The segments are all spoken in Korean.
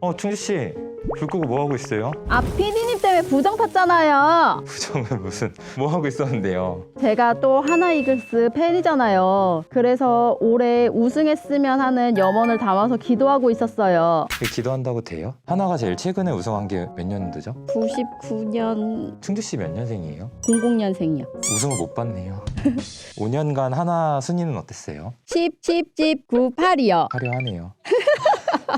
어, 충주 씨. 불 끄고 뭐 하고 있어요? 아, 피디님 때문에 부정 탔잖아요. 부정은 무슨 뭐 하고 있었는데요? 제가 또 하나 이글스 팬이잖아요. 그래서 올해 우승했으면 하는 염원을 담아서 기도하고 있었어요. 그 기도한다고 돼요? 하나가 제일 최근에 우승한 게 몇 년도죠? 99년 충주 씨 몇 년생이에요? 00년생이요. 우승을 못 받네요. 5년간 하나 순위는 어땠어요? 10, 10, 10, 9, 8이요. 화려하네요.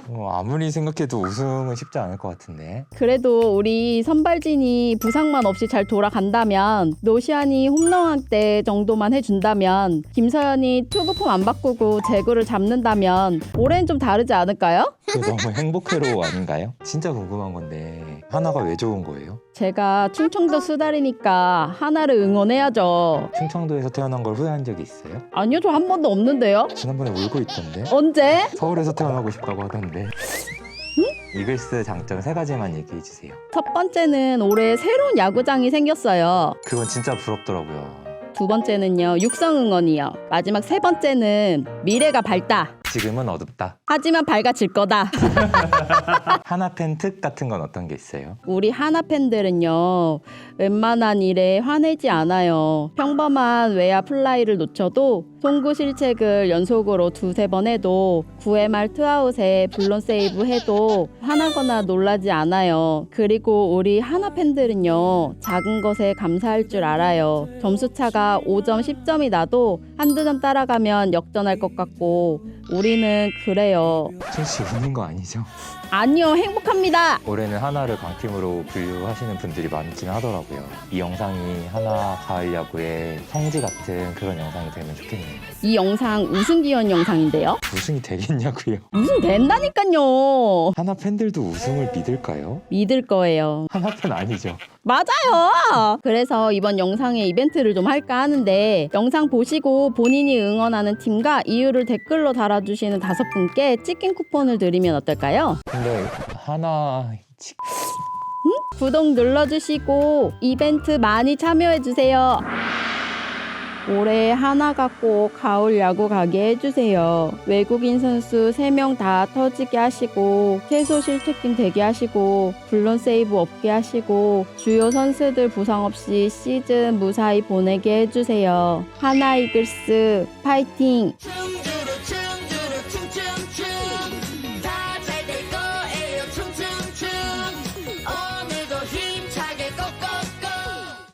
어, 아무리 생각해도 우승은 쉽지 않을 것 같은데. 그래도 우리 선발진이 부상만 없이 잘 돌아간다면 노시안이 홈런왕 때 정도만 해준다면 김서연이 투구폼 안 바꾸고 제구를 잡는다면 올해는 좀 다르지 않을까요? 그 너무 행복회로 아닌가요? 진짜 궁금한 건데 하나가 왜 좋은 거예요? 제가 충청도 수달이니까 하나를 응원해야죠. 충청도에서 태어난 걸 후회한 적이 있어요? 아니요, 저 한 번도 없는데요. 지난번에 울고 있던데. 언제? 서울에서 태어나고 싶다고 하던데. 이글스 장점 세 가지만 얘기해 주세요. 첫 번째는 올해 새로운 야구장이 생겼어요. 그건 진짜 부럽더라고요. 두 번째는요, 육성 응원이요. 마지막 세 번째는 미래가 밝다. 지금은 어둡다. 하지만 밝아질 거다. 하나 팬 특 같은 건 어떤 게 있어요? 우리 하나 팬들은요, 웬만한 일에 화내지 않아요. 평범한 외야 플라이를 놓쳐도 송구 실책을 연속으로 두세 번 해도 9회 말 투아웃에 블론 세이브 해도 화나거나 놀라지 않아요. 그리고 우리 하나 팬들은요, 작은 것에 감사할 줄 알아요. 점수 차가 5점, 10점이 나도 한두 점 따라가면 역전할 것 같고, 우리는 그래요. 충씨 웃는 거 아니죠? 아니요, 행복합니다. 올해는 하나를 강팀으로 분류하시는 분들이 많긴 하더라고요. 이 영상이 하나 가을 야구의 성지 같은 그런 영상이 되면 좋겠네요. 이 영상 우승 기원 영상인데요. 우승이 되겠냐고요? 우승 된다니까요. 하나 팬들도 우승을 믿을까요? 믿을 거예요. 하나 팬 아니죠? 맞아요. 그래서 이번 영상에 이벤트를 좀 할까 하는데 영상 보시고 본인이 응원하는 팀과 이유를 댓글로 달아주시는 다섯 분께 치킨 쿠폰을 드리면 어떨까요? 근데 하나 지- 구독 눌러주시고 이벤트 많이 참여해주세요. 올해 하나가 꼭 가을 야구 가게 해주세요. 외국인 선수 3명 다 터지게 하시고 최소 실책팀 되게 하시고 블론 세이브 없게 하시고 주요 선수들 부상 없이 시즌 무사히 보내게 해주세요. 하나 이글스 파이팅!